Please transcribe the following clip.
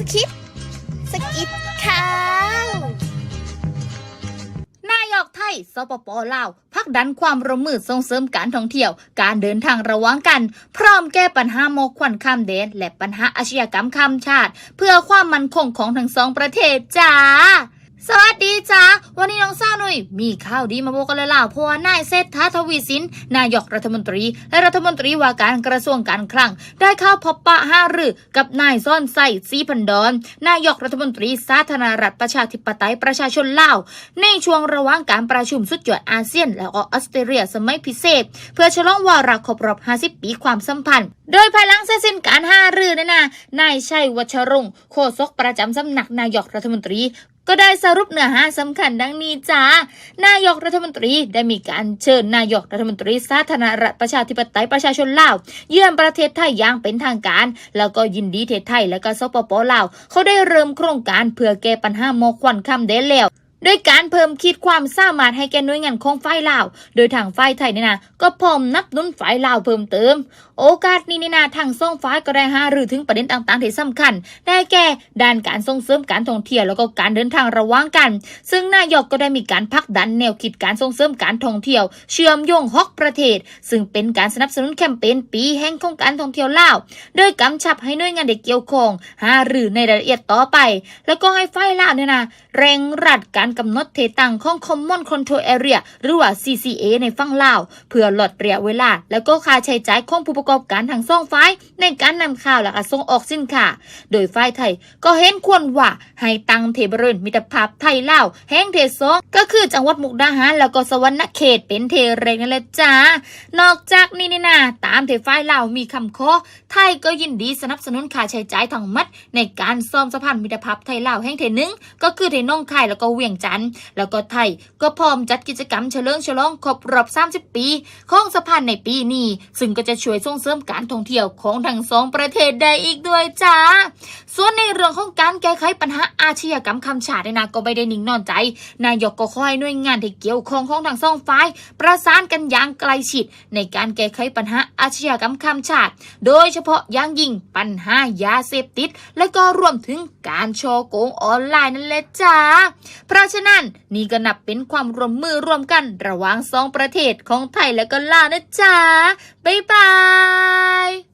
สกิปสกิปข่าวนายกไทยสปปลาวพักดันความร่วมมือส่งเสริมการท่องเที่ยว การเดินทางระหว่างกัน พร้อมแก้ปัญหาโมกควันข้ามแดนและปัญหาอาชญากรรมข้ามชาติ เพื่อความมั่นคงของทั้งสองประเทศจ้า สวัสดีจ้า ย มีข่าวดีมาบอกกันเลยล่ะเพราะว่านายเศรษฐาทวีสิน นายกรัฐมนตรี และรัฐมนตรีว่าการกระทรวงการคลัง ได้เข้าพบปะห้ารือกับนายซ่อนไส้สีพันดอน นายกรัฐมนตรีสาธารณรัฐประชาธิปไตยประชาชนลาว ในช่วงระหว่างการประชุมสุดยอดอาเซียน และออสเตรเลียสมัยพิเศษ เพื่อฉลองวาระครบรอบ 50 ปีความสัมพันธ์ โดยภายหลังเสร็จสิ้นการห้ารือนั่นนะนายชัยวัชรงค์โฆษกประจำสำนักนายกรัฐมนตรี ก็ได้สรุปเนื้อหาสำคัญดังนี้จ้านายกรัฐมนตรีได้มีการเชิญนายกรัฐมนตรีสาธารณรัฐประชาธิปไตยประชาชนลาว เยือนประเทศไทยอย่างเป็นทางการ แล้วก็ยินดีเทศไทยและก็สปปลาว เขาได้เริ่มโครงการเพื่อแก้ปัญหาหมอกควันคำเดแล้ว ด้วยการเพิ่มขีดความสามารถให้แก่หน่วยงานของฝ่ายลาว โดยทางฝ่ายไทยเนี่ยนะก็พร้อมนับนุนฝ่ายลาวเพิ่มเติม โอกาสนี้เนี่ยนะทางสองฝ่ายก็ได้หารือถึงประเด็นต่างๆที่สำคัญ ได้แก่ด้านการส่งเสริมการท่องเที่ยวแล้วก็การเดินทางระหว่างกัน ซึ่งนายกก็ได้มีการพักดันแนวคิดการส่งเสริมการท่องเที่ยว เชื่อมโยงฮอกประเทศ ซึ่งเป็นการสนับสนุนแคมเปญปีแห่งของการท่องเที่ยวลาว โดยกำชับให้หน่วยงานเด็กเกี่ยวข้องหารือในรายละเอียดต่อไป แล้วก็ให้ฝ่ายลาวเนี่ยนะเร่งรัดการกำหนดเทตังของ Common Control Area หรือว่า CCA ในฝั่งลาว เพื่อลดระยะเวลา แล้วก็ค่าใช้จ่ายของผู้ประกอบการทางสองฝ่ายในการนำข้าวและก็ส่งออกสินค้าโดยฝ่ายไทย ก็เห็นควรว่าให้ตังเทบรินมิตรภาพไทยลาวแห่งเทสองก็คือจังหวัดมุกดาหารแล้วก็สวรรณเขตเป็นเทเรงนั่นแหละจ้านอกจากนี้นี่นะตามเทฝ่ายลาวมีคำขอไทยก็ยินดีสนับสนุนค่าใช้จ่ายทั้งหมดในการซ่อมสะพานมิตรภาพไทยลาวแห่งเทหนึ่งก็คือเทน่องคายแล้วก็เวียงจันทน์แล้วก็ไทย ก็พร้อมจัดกิจกรรมเฉลิมฉลองครบรอบ 30 ปี ของสะพานในปีนี้ ซึ่งก็จะช่วยส่งเสริมการท่องเที่ยวของทั้งสองประเทศได้อีกด้วยจ้า ส่วนในเรื่องของการแก้ไขปัญหาอาชญากรรมคำชาติเนี่ยนะก็ไม่ได้นิ่งนอนใจ นายกก็คอยหน่วยงานที่เกี่ยวข้องของทั้งสองฝ่าย ประสานกันอย่างใกล้ชิดในการแก้ไขปัญหาอาชญากรรมคำชาติโดยเฉพาะอย่างยิ่งปัญหายาเสพติด และก็รวมถึงการโชโกงออนไลน์นั่นแหละจ้าเพราะฉะนั้นนี่ก็นับเป็นความร่วมมือร่วมกันระหว่างสองประเทศของไทยและก็ลาวนะจ๊ะบ๊ายบาย